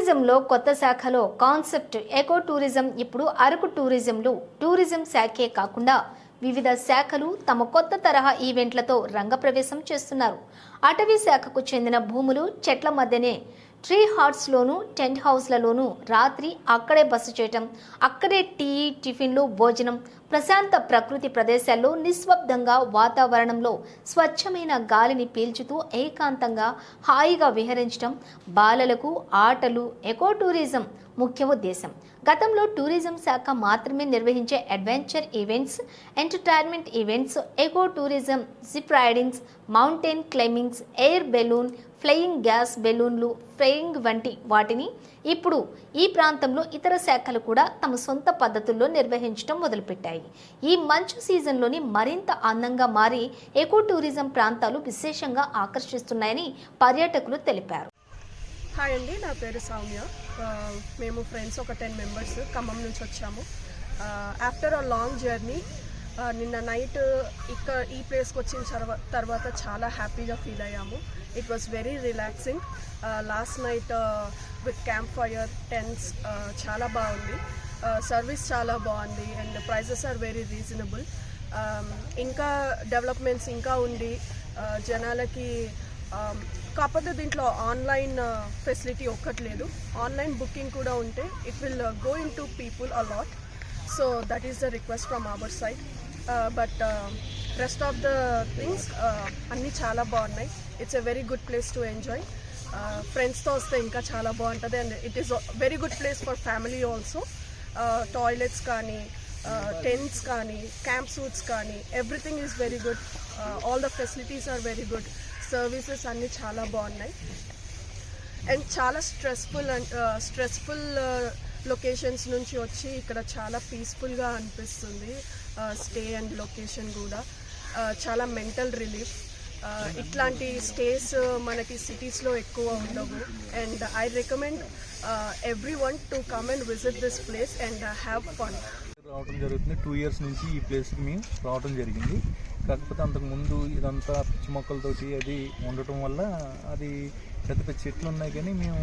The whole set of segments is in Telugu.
టూరిజంలో కొత్త శాఖలో కాన్సెప్ట్ ఎకో టూరిజం ఇప్పుడు అరకు టూరిజంలో టూరిజం శాఖే కాకుండా వివిధ శాఖలు తమ కొత్త తరహా ఈవెంట్లతో రంగప్రవేశం చేస్తున్నారు. అటవీ శాఖకు చెందిన భూములు చెట్ల మధ్యనే ట్రీ హార్ట్స్లోను టెంట్ హౌస్లలోనూ రాత్రి అక్కడే బస చేయటం అక్కడే టీ టిఫిన్లు భోజనం ప్రశాంత ప్రకృతి ప్రదేశాల్లో నిశ్శబ్దంగా వాతావరణంలో స్వచ్ఛమైన గాలిని పీల్చుతూ ఏకాంతంగా హాయిగా విహరించడం బాలలకు ఆటలు ఎకో టూరిజం ముఖ్య ఉద్దేశం గతంలో టూరిజం శాఖ మాత్రమే నిర్వహించే adventure events entertainment events eco tourism zip ridings mountain balloons air balloon flying gas బెలూన్లు ఫ్లయింగ్ వంటి వాటిని ఇప్పుడు ఈ ప్రాంతంలో ఇతర శాఖలు కూడా తమ సొంత పద్ధతుల్లో నిర్వహించడం మొదలుపెట్టాయి. ఈ మంచు సీజన్లోని మరింత అందంగా మారి ఎకో టూరిజం ప్రాంతాలు విశేషంగా ఆకర్షిస్తున్నాయని పర్యాటకులు తెలిపారు. హాయ్ అండి నా పేరు సౌమ్య. మేము ఫ్రెండ్స్ ఒక టెన్ మెంబర్స్ ఖమ్మం నుంచి వచ్చాము. ఆఫ్టర్ అ లాంగ్ జర్నీ నిన్న నైట్ ఇక్కడ ఈ ప్లేస్కి వచ్చిన తర్వాత చాలా హ్యాపీగా ఫీల్ అయ్యాము. It was very relaxing last night with camp fire tents చాలా బాగుంది. సర్వీస్ చాలా బాగుంది and prices are very reasonable ఇంకా డెవలప్మెంట్స్ ఇంకా ఉండి జనాలకి um, కాకపోతే దీంట్లో ఆన్లైన్ ఫెసిలిటీ ఒక్కట్లేదు ఆన్లైన్ బుకింగ్ కూడా ఉంటే it will go into people a lot so that is the request from our side but rest of the things అన్నీ చాలా బాగున్నాయి. It's a very good place to enjoy ఫ్రెండ్స్తో వస్తే ఇంకా చాలా బాగుంటుంది. And it is very good place for family also toilets కానీ uh, టెంట్స్ కానీ క్యాంప్ సూట్స్ కానీ everything is very good all the facilities are very good services అన్నీ చాలా బాగున్నాయి. అండ్ చాలా స్ట్రెస్ఫుల్ అండ్ స్ట్రెస్ఫుల్ లొకేషన్స్ నుంచి వచ్చి ఇక్కడ చాలా పీస్ఫుల్గా అనిపిస్తుంది. స్టే అండ్ లొకేషన్ కూడా చాలా మెంటల్ రిలీఫ్ ఇట్లాంటి స్టేస్ మనకి సిటీస్లో ఎక్కువ ఉండవు. And I recommend everyone to come and visit this place and have fun రావడం జరుగుతుంది. టూ ఇయర్స్ నుంచి ఈ ప్లేస్కి మేము రావడం జరిగింది. కాకపోతే అంతకుముందు ఇదంతా పిచ్చి మొక్కలతోటి అది ఉండటం వల్ల అది పెద్ద పెద్ద చెట్లు ఉన్నాయి కానీ మేము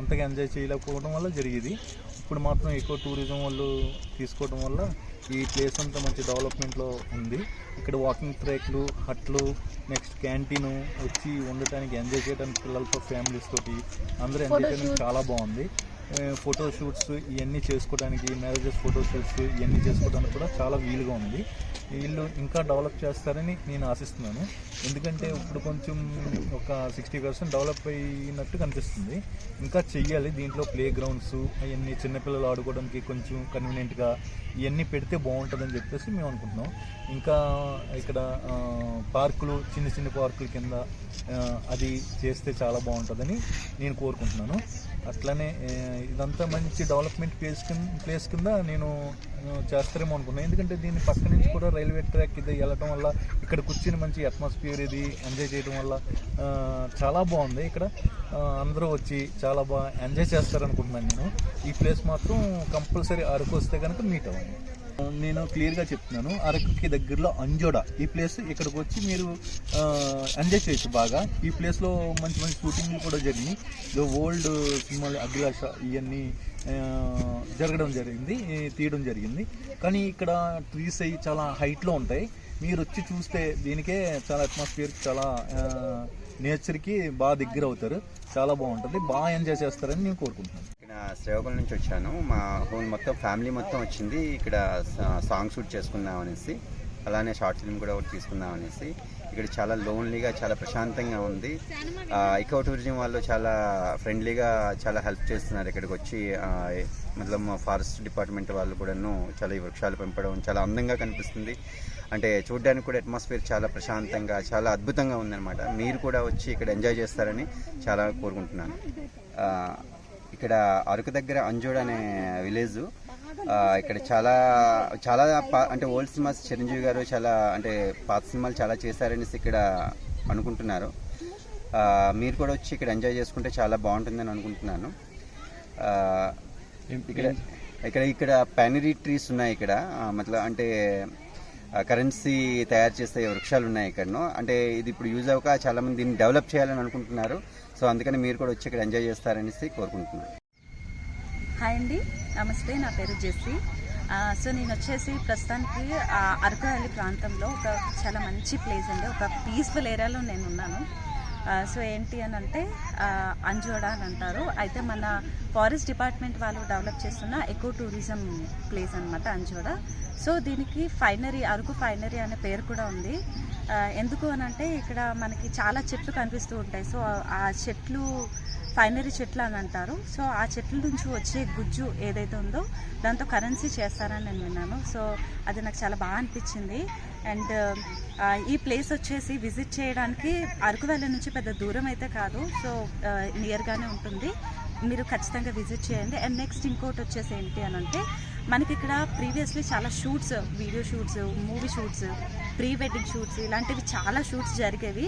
అంతగా ఎంజాయ్ చేయలేకపోవడం వల్ల జరిగేది. ఇప్పుడు మాత్రం ఎక్కువ టూరిజం వాళ్ళు తీసుకోవడం వల్ల ఈ ప్లేస్ అంతా మంచి డెవలప్మెంట్లో ఉంది. ఇక్కడ వాకింగ్ ట్రాక్లు హట్లు నెక్స్ట్ క్యాంటీన్ వచ్చి ఉండటానికి ఎంజాయ్ చేయడానికి పిల్లలతో ఫ్యామిలీస్ తోటి అందరూ ఎంజాయ్ చేయడానికి చాలా బాగుంది. ఫోటో షూట్స్ ఇవన్నీ చేసుకోవడానికి మ్యారేజెస్ ఫోటో షూట్స్ ఇవన్నీ చేసుకోవడానికి కూడా చాలా వీలుగా ఉంది. వీళ్ళు ఇంకా డెవలప్ చేస్తారని నేను ఆశిస్తున్నాను. ఎందుకంటే ఇప్పుడు కొంచెం ఒక సిక్స్టీ పర్సెంట్ డెవలప్ అయినట్టు కనిపిస్తుంది. ఇంకా చెయ్యాలి. దీంట్లో ప్లే గ్రౌండ్స్ అవన్నీ చిన్నపిల్లలు ఆడుకోవడానికి కొంచెం కన్వీనియంట్గా ఇవన్నీ పెడితే బాగుంటుందని చెప్పేసి మేము అనుకుంటున్నాం. ఇంకా ఇక్కడ పార్కులు చిన్న చిన్న పార్కుల కింద అది చేస్తే చాలా బాగుంటుందని నేను కోరుకుంటున్నాను. అట్లనే ఇదంతా మంచి డెవలప్మెంట్ ప్లేస్ కింద ప్లేస్ కింద నేను చేస్తారేమో అనుకున్నాను ఎందుకంటే దీని పక్క నుంచి కూడా రైల్వే ట్రాక్ ఇది వెళ్ళటం వల్ల ఇక్కడ కూర్చుని మంచి అట్మాస్ఫియర్ ఇది ఎంజాయ్ చేయడం వల్ల చాలా బాగుంది ఇక్కడ. అందరూ వచ్చి చాలా బాగా ఎంజాయ్ చేస్తారనుకుంటున్నాను నేను. ఈ ప్లేస్ మాత్రం కంపల్సరీ అరకు వస్తే కనుక మీట్ అవ్వండి. నేను క్లియర్గా చెప్తున్నాను. అరకుకి దగ్గరలో అంజోడా. ఈ ప్లేస్ ఇక్కడికి వచ్చి మీరు ఎంజాయ్ చేయొచ్చు బాగా. ఈ ప్లేస్లో మంచి మంచి షూటింగ్లు కూడా జరిగినాయి. ఇదో ఓల్డ్ సినిమాలు అభిలాష ఇవన్నీ జరగడం జరిగింది తీయడం జరిగింది. కానీ ఇక్కడ ట్రీస్ అవి చాలా హైట్లో ఉంటాయి. మీరు వచ్చి చూస్తే దీనికే చాలా అట్మాస్ఫియర్ చాలా నేచర్కి బాగా దగ్గర అవుతారు. చాలా బాగుంటుంది. బాగా ఎంజాయ్ చేస్తారని నేను కోరుకుంటున్నాను. ఇక్కడ శ్రీకాకుళం నుంచి వచ్చాను. మా హోల్ మొత్తం ఫ్యామిలీ మొత్తం వచ్చింది. ఇక్కడ సా- సాంగ్ షూట్ చేసుకుందాం అనేసి అలానే షార్ట్ ఫిల్మ్ కూడా ఒకటి తీసుకుందాం అనేసి. ఇక్కడ చాలా లోన్లీగా చాలా ప్రశాంతంగా ఉంది. ఇకో టూరిజం వాళ్ళు చాలా ఫ్రెండ్లీగా చాలా హెల్ప్ చేస్తున్నారు ఇక్కడికి వచ్చి. ఆ, మతలబ్ ఫారెస్ట్ డిపార్ట్మెంట్ వాళ్ళు కూడాను చాలా ఈ వృక్షాలు పెంపడం చాలా అందంగా కనిపిస్తుంది. అంటే చూడడానికి కూడా అట్మాస్ఫియర్ చాలా ప్రశాంతంగా చాలా అద్భుతంగా ఉందన్నమాట. మీరు కూడా వచ్చి ఇక్కడ ఎంజాయ్ చేస్తారని చాలా కోరుకుంటున్నాను. ఇక్కడ అరకు దగ్గర అంజోడ్ అనే విలేజ్. ఇక్కడ చాలా చాలా పా- అంటే ఓల్డ్ సినిమాస్ చిరంజీవి గారు చాలా అంటే పాత సినిమాలు చాలా చేశారనేసి ఇక్కడ అనుకుంటున్నారు. ఆ, మీరు కూడా వచ్చి ఇక్కడ ఎంజాయ్ చేసుకుంటే చాలా బాగుంటుందని అనుకుంటున్నాను. ఆ, ఇక్కడ ఇక్కడ ఇక్కడ పెనరీ ట్రీస్ ఉన్నాయి ఇక్కడ. ఆ, మతలబ్ అంటే కరెన్సీ తయారు చేసే వృక్షాలు ఉన్నాయి ఇక్కడను. అంటే ఇది ఇప్పుడు యూజ్ అవ్వక చాలా మంది దీన్ని డెవలప్ చేయాలని అనుకుంటున్నారు. సో అందుకని మీరు కూడా వచ్చి ఇక్కడ ఎంజాయ్ చేస్తారనేసి కోరుకుంటున్నాను. హాయ్ అండి. నమస్తే నా పేరు జెస్సి. సో నేను వచ్చేసి ప్రస్తుతానికి ఆ, అరకు వ్యాలీ ప్రాంతంలో ఒక చాలా మంచి ప్లేస్ అండి. ఒక పీస్ఫుల్ ఏరియాలో నేను ఉన్నాను. సో ఏంటి అని అంటే అంజోడ అంజోడా అని అంటారు. అయితే మన ఫారెస్ట్ డిపార్ట్మెంట్ వాళ్ళు డెవలప్ చేస్తున్న ఎకో టూరిజం ప్లేస్ అనమాట అంజోడా. సో దీనికి ఫైనరీ అరకు ఫైనరీ అనే పేరు కూడా ఉంది. ఎందుకు అని అంటే ఇక్కడ మనకి చాలా చెట్లు కనిపిస్తూ ఉంటాయి. సో ఆ చెట్లు ఫైనరీ చెట్లు అని అంటారు. సో ఆ చెట్ల నుంచి వచ్చే గుజ్జు ఏదైతే ఉందో దాంతో కరెన్సీ చేస్తారని నేను విన్నాను. సో అది నాకు చాలా బాగా అనిపించింది. అండ్ ఈ ప్లేస్ వచ్చేసి విజిట్ చేయడానికి అరకు వ్యాలీ నుంచి పెద్ద దూరం అయితే కాదు. సో నియర్గానే ఉంటుంది. మీరు ఖచ్చితంగా విజిట్ చేయండి. అండ్ నెక్స్ట్ ఇంకోటి వచ్చేసి ఏంటి అని అంటే మనకి ఇక్కడ ప్రీవియస్లీ చాలా shoots video shoots movie shoots pre wedding shoots ఇలాంటివి చాలా షూట్స్ జరిగేవి.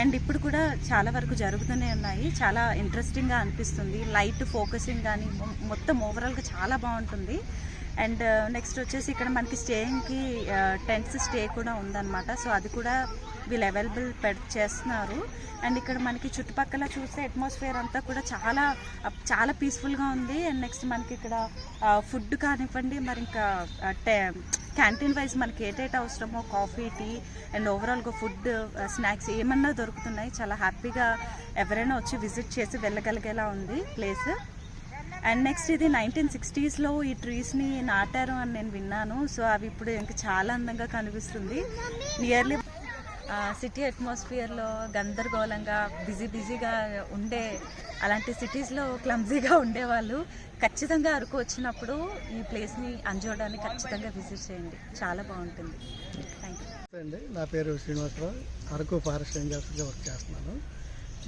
అండ్ ఇప్పుడు కూడా చాలా వరకు జరుగుతూనే ఉన్నాయి. చాలా ఇంట్రెస్టింగ్గా అనిపిస్తుంది. లైట్ ఫోకసింగ్ కానీ మొత్తం ఓవరాల్గా చాలా బాగుంటుంది. అండ్ నెక్స్ట్ uh, వచ్చేసి ఇక్కడ మనకి స్టేయింగ్కి టెంట్స్ స్టే కూడా ఉందన్నమాట. సో అది కూడా వీళ్ళు అవైలబుల్ పెట్ చేస్తున్నారు అండ్ ఇక్కడ మనకి చుట్టుపక్కల చూస్తే అట్మాస్ఫియర్ అంతా కూడా చాలా చాలా పీస్ఫుల్గా ఉంది. అండ్ నెక్స్ట్ మనకి ఇక్కడ ఫుడ్ కానివ్వండి మరి ఇంకా క్యాంటీన్ వైజ్ మనకి ఏటైతే అవసరమో కాఫీ టీ అండ్ ఓవరాల్గా ఫుడ్ స్నాక్స్ ఏమన్నా దొరుకుతున్నాయి. చాలా హ్యాపీగా ఎవరైనా వచ్చి విజిట్ చేసి వెళ్ళగలిగేలా ఉంది ప్లేస్ అండ్ నెక్స్ట్ ఇది నైన్టీన్ సిక్స్టీస్లో ఈ ట్రీస్ని నాటారు అని నేను విన్నాను. సో అవి ఇప్పుడు ఇంకా చాలా అందంగా కనిపిస్తుంది. నియర్లీ సిటీ అట్మాస్ఫియర్లో గందరగోళంగా బిజీ బిజీగా ఉండే అలాంటి సిటీస్లో క్లమ్జీగా ఉండేవాళ్ళు ఖచ్చితంగా అరకు వచ్చినప్పుడు ఈ ప్లేస్ని అంజోడాన్ని ఖచ్చితంగా విజిట్ చేయండి. చాలా బాగుంటుంది. థ్యాంక్ యూ అండి. నా పేరు శ్రీనివాసరావు. అరకు ఫారెస్ట్ రేంజర్స్గా వర్క్ చేస్తున్నాను.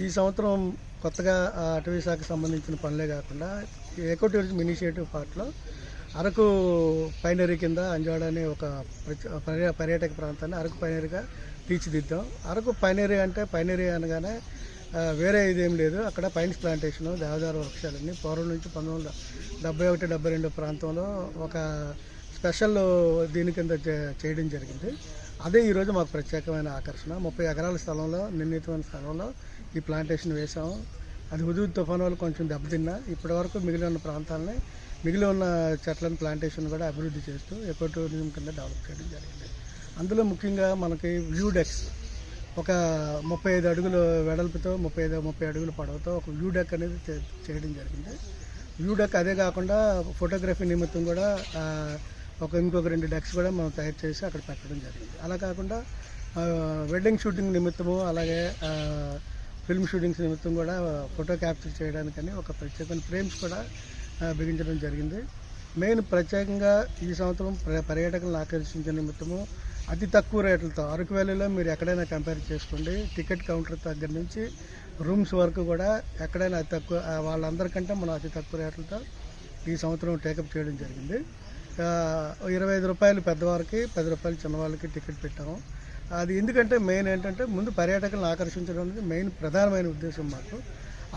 ఈ సంవత్సరం కొత్తగా అటవీ శాఖకు సంబంధించిన పనులే కాకుండా ఎకో టూరిజం ఇనిషియేటివ్ పార్ట్లో అరకు పైనరీ కింద అంజోడ అనే ఒక ప్రచ- పర్యాటక ప్రాంతాన్ని అరకు పైనరీగా తీర్చిదిద్దాం. అరకు పైనరీ అంటే పైనరీ అనగానే వేరే ఇదేం లేదు. అక్కడ పైన్స్ ప్లాంటేషన్ దేవదారు వృక్షాలన్నీ పూర్వం నుంచి పంతొమ్మిది వందల డెబ్బై ఒకటి డెబ్బై రెండు ప్రాంతంలో ఒక స్పెషల్ దీని కింద చేయడం జరిగింది. అదే ఈరోజు మాకు ప్రత్యేకమైన ఆకర్షణ. ముప్పై ఎకరాల స్థలంలో నిర్ణీతమైన స్థలంలో ఈ ప్లాంటేషన్ వేసాము అది హుదూ తుఫాను వల్ల కొంచెం దెబ్బతిన్నా ఇప్పటి వరకు మిగిలి ఉన్న ప్రాంతాలని మిగిలి ఉన్న చెట్లను ప్లాంటేషన్ కూడా అభివృద్ధి చేస్తూ ఎక్కువ టూరిజం కింద డెవలప్ చేయడం జరిగింది. అందులో ముఖ్యంగా మనకి వ్యూ డెక్స్. ఒక ముప్పై ఐదు అడుగుల వెడల్పుతో ముప్పై ఐదు ముప్పై అడుగుల పొడవుతో ఒక వ్యూ డెక్ అనేది చేయడం జరిగింది. వ్యూ డెక్ అదే కాకుండా ఫోటోగ్రఫీ నిమిత్తం కూడా ఒక ఇంకొక రెండు డెక్స్ కూడా మనం తయారు చేసి అక్కడ పెట్టడం జరిగింది. అలా కాకుండా వెడ్డింగ్ షూటింగ్ నిమిత్తము అలాగే ఫిల్మ్ షూటింగ్స్ నిమిత్తం కూడా ఫోటో క్యాప్చర్ చేయడానికని ఒక ప్రత్యేకమైన ఫ్రేమ్స్ కూడా బిగించడం జరిగింది. మెయిన్ ప్రత్యేకంగా ఈ సంవత్సరం పర్యాటకులను ఆకర్షించే నిమిత్తము అతి తక్కువ రేట్లతో అరకు వ్యాలీలో మీరు ఎక్కడైనా కంపేర్ చేసుకోండి. టికెట్ కౌంటర్ దగ్గర నుంచి రూమ్స్ వరకు కూడా ఎక్కడైనా అతి తక్కువ వాళ్ళందరికంటే మనం అతి తక్కువ రేట్లతో ఈ సంవత్సరం టేకప్ చేయడం జరిగింది. ఇరవై ఐదు రూపాయలు పెద్దవారికి పది రూపాయలు చిన్నవాళ్ళకి టికెట్ పెట్టాము. అది ఎందుకంటే మెయిన్ ఏంటంటే ముందు పర్యాటకులను ఆకర్షించడం అనేది మెయిన్ ప్రధానమైన ఉద్దేశం మాకు.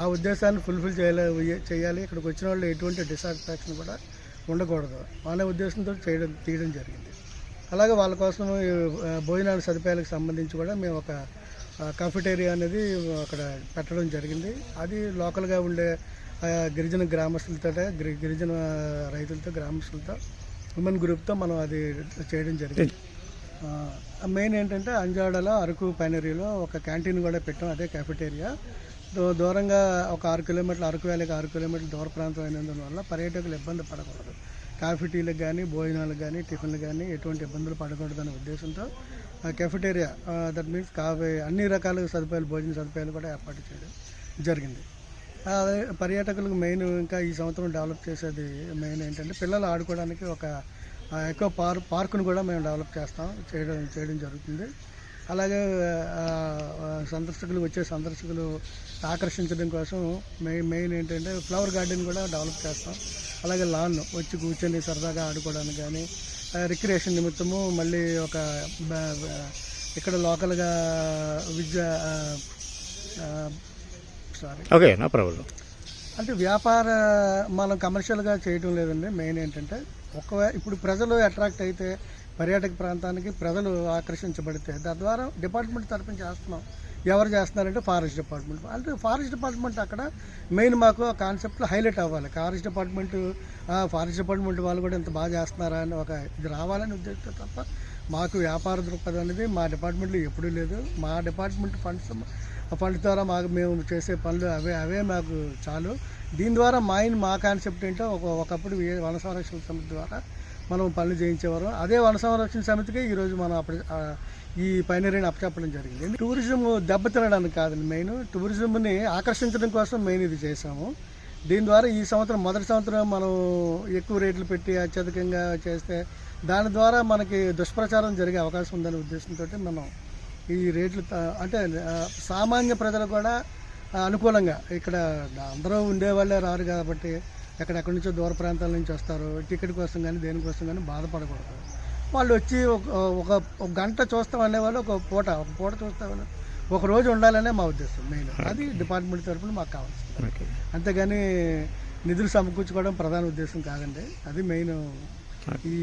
ఆ ఉద్దేశాన్ని ఫుల్ఫిల్ చేయాలి చేయాలి. ఇక్కడికి వచ్చిన వాళ్ళు ఎటువంటి డిసాటిస్ఫాక్షన్ కూడా ఉండకూడదు. అనే ఉద్దేశంతో చేయడం తీయడం జరిగింది. అలాగే వాళ్ళ కోసం భోజనాల సదుపాయాలకు సంబంధించి కూడా మేము ఒక కాఫిటేరియా అనేది అక్కడ పెట్టడం జరిగింది. అది లోకల్గా ఉండే గిరిజన గ్రామస్తులతో గిరి- గిరిజన రైతులతో గ్రామస్తులతో ఉమెన్ గ్రూప్తో మనం అది చేయడం జరిగింది. మెయిన్ ఏంటంటే అంజాడలో అరకు పైనరీలో ఒక క్యాంటీన్ కూడా పెట్టాం అదే క్యాఫిటేరియా దూరంగా ఒక ఆరు కిలోమీటర్లు అరకు వ్యాలీకి ఆరు కిలోమీటర్ల దూర ప్రాంతం అయినందువల్ల పర్యాటకులు ఇబ్బంది పడకూడదు. కాఫీ టీలకు కానీ భోజనాలకు కానీ టిఫిన్లు కానీ ఎటువంటి ఇబ్బందులు పడకూడదనే ఉద్దేశంతో ఆ కెఫెటేరియా దట్ మీన్స్ కాఫీ అన్ని రకాల సదుపాయాలు భోజన సదుపాయాలు కూడా ఏర్పాటు చేయడం జరిగింది. అదే పర్యాటకులకు మెయిన్ ఇంకా ఈ సంవత్సరం డెవలప్ చేసేది మెయిన్ ఏంటంటే పిల్లలు ఆడుకోవడానికి ఒక ఎక్కువ పార్ పార్కును కూడా మేము డెవలప్ చేస్తాం చేయడం చేయడం జరుగుతుంది. అలాగే సందర్శకులు వచ్చే సందర్శకులు ఆకర్షించడం కోసం మెయిన్ మెయిన్ ఏంటంటే ఫ్లవర్ గార్డెన్ కూడా డెవలప్ చేస్తాం. అలాగే లాన్ వచ్చి కూర్చొని సరదాగా ఆడుకోవడానికి కానీ రిక్రియేషన్ నిమిత్తము మళ్ళీ ఒక ఇక్కడ లోకల్గా విద్య సారీ ఓకే నో ప్రాబ్లం అంటే వ్యాపార మనం కమర్షియల్గా చేయడం లేదండి. మెయిన్ ఏంటంటే ఒకవే ఇప్పుడు ప్రజలు అట్రాక్ట్ అయితే పర్యాటక ప్రాంతానికి ప్రజలు ఆకర్షించబడితే తద్వారా డిపార్ట్మెంట్ తరఫున చేస్తున్నాం. ఎవరు చేస్తున్నారంటే ఫారెస్ట్ డిపార్ట్మెంట్. అంటే ఫారెస్ట్ డిపార్ట్మెంట్ అక్కడ మెయిన్ మాకు కాన్సెప్ట్ కాన్సెప్ట్లో హైలైట్ అవ్వాలి. ఫారెస్ట్ డిపార్ట్మెంట్ ఫారెస్ట్ డిపార్ట్మెంట్ వాళ్ళు కూడా ఇంత బాగా చేస్తున్నారా అని ఒక ఇది రావాలని ఉద్దేశంతో తప్ప మాకు వ్యాపార దృక్పథం అనేది మా డిపార్ట్మెంట్లో ఎప్పుడూ లేదు. మా డిపార్ట్మెంట్ ఫండ్స్ ఫండ్ ద్వారా మాకు మేము చేసే పనులు అవే అవే మాకు చాలు. దీని ద్వారా మా మా కాన్సెప్ట్ ఏంటో ఒక ఒకప్పుడు వన సంరక్షణ సమితి ద్వారా మనం పనులు చేయించేవారు. అదే వన సంరక్షణ సమితికి ఈరోజు మనం అప్పుడు ఈ పైనరీని అప్పచెప్పడం జరిగింది. టూరిజం దెబ్బతినడానికి కాదండి మెయిన్. టూరిజంని ఆకర్షించడం కోసం మెయిన్ ఇది చేసాము దీని ద్వారా ఈ సంవత్సరం మొదటి సంవత్సరం మనం ఎక్కువ రేట్లు పెట్టి అత్యధికంగా చేస్తే దాని ద్వారా మనకి దుష్ప్రచారం జరిగే అవకాశం ఉందనే ఉద్దేశంతో మనం ఈ రేట్లు అంటే సామాన్య ప్రజలు కూడా అనుకూలంగా ఇక్కడ అందరూ ఉండేవాళ్ళే రారు కాబట్టి ఎక్కడెక్కడి నుంచో దూర ప్రాంతాల నుంచి వస్తారు టికెట్ కోసం కానీ దేనికోసం కానీ బాధపడకూడదు. వాళ్ళు వచ్చి ఒక ఒక గంట చూస్తాం అనేవాళ్ళు ఒక పూట ఒక పూట చూస్తామని ఒక రోజు ఉండాలనే మా ఉద్దేశం మెయిన్. అది డిపార్ట్మెంట్ తరఫున మాకు కావాల్సింది. అంతేగాని నిధులు సమకూర్చుకోవడం ప్రధాన ఉద్దేశం కాదండి. అది మెయిన్ ఈ